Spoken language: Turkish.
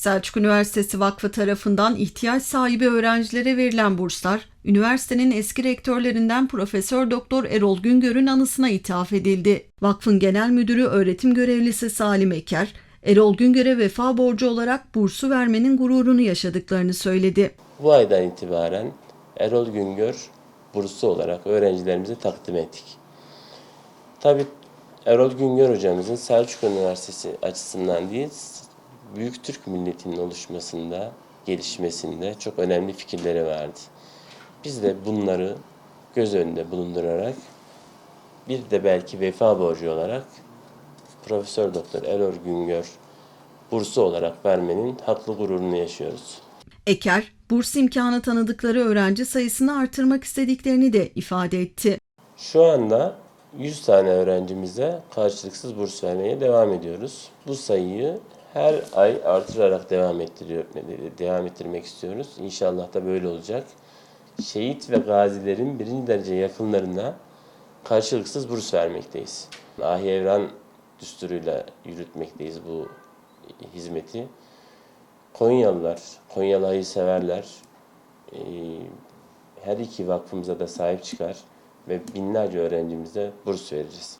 Selçuk Üniversitesi Vakfı tarafından ihtiyaç sahibi öğrencilere verilen burslar, üniversitenin eski rektörlerinden Profesör Doktor Erol Güngör'ün anısına ithaf edildi. Vakfın Genel Müdürü öğretim görevlisi Salim Eker, Erol Güngör'e vefa borcu olarak bursu vermenin gururunu yaşadıklarını söyledi. Bu aydan itibaren Erol Güngör bursu olarak öğrencilerimize takdim ettik. Tabi Erol Güngör hocamızın Selçuk Üniversitesi açısından değil, Büyük Türk milletinin oluşmasında, gelişmesinde çok önemli fikirleri vardı. Biz de bunları göz önünde bulundurarak bir de belki vefa borcu olarak Profesör Doktor Erol Güngör bursu olarak vermenin haklı gururunu yaşıyoruz. Eker, burs imkanı tanıdıkları öğrenci sayısını artırmak istediklerini de ifade etti. Şu anda 100 tane öğrencimize karşılıksız burs vermeye devam ediyoruz. Bu sayıyı her ay artırarak devam ettiriyor, devam ettirmek istiyoruz. İnşallah da böyle olacak. Şehit ve gazilerin birinci derece yakınlarına karşılıksız burs vermekteyiz. Ahi Evran düsturuyla yürütmekteyiz bu hizmeti. Konyalılar, Konyalı'yı severler. Ee, her iki vakfımıza da sahip çıkar ve binlerce öğrencimize burs vereceğiz.